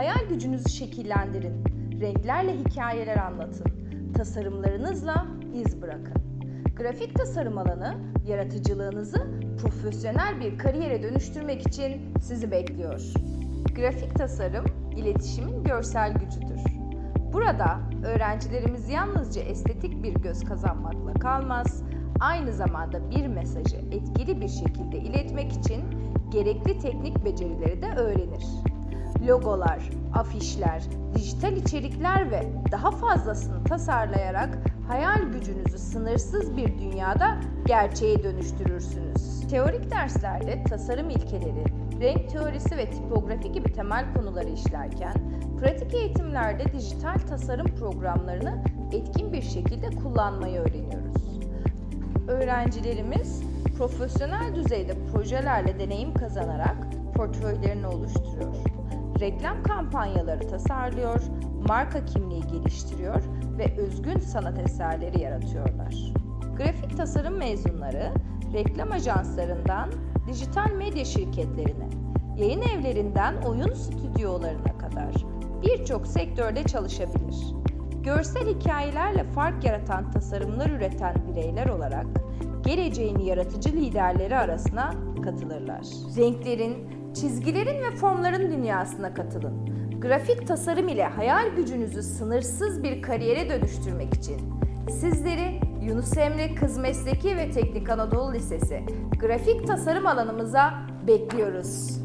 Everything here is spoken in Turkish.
Hayal gücünüzü şekillendirin. Renklerle hikayeler anlatın. Tasarımlarınızla iz bırakın. Grafik tasarım alanı yaratıcılığınızı profesyonel bir kariyere dönüştürmek için sizi bekliyor. Grafik tasarım, iletişimin görsel gücüdür. Burada öğrencilerimiz yalnızca estetik bir göz kazanmakla kalmaz, aynı zamanda bir mesajı etkili bir şekilde iletmek için gerekli teknik becerileri de öğrenir. Logolar, afişler, dijital içerikler ve daha fazlasını tasarlayarak hayal gücünüzü sınırsız bir dünyada gerçeğe dönüştürürsünüz. Teorik derslerde tasarım ilkeleri, renk teorisi ve tipografi gibi temel konuları işlerken, pratik eğitimlerde dijital tasarım programlarını etkin bir şekilde kullanmayı öğreniyoruz. Öğrencilerimiz profesyonel düzeyde projelerle deneyim kazanarak portföylerini oluşturuyor. Reklam kampanyaları tasarlıyor, marka kimliği geliştiriyor ve özgün sanat eserleri yaratıyorlar. Grafik tasarım mezunları reklam ajanslarından dijital medya şirketlerine, yayın evlerinden oyun stüdyolarına kadar birçok sektörde çalışabilir. Görsel hikayelerle fark yaratan tasarımlar üreten bireyler olarak geleceğin yaratıcı liderleri arasına katılırlar. Renklerin, çizgilerin ve formların dünyasına katılın. Grafik tasarım ile hayal gücünüzü sınırsız bir kariyere dönüştürmek için sizleri Yunus Emre Kız Mesleki ve Teknik Anadolu Lisesi grafik tasarım alanımıza bekliyoruz.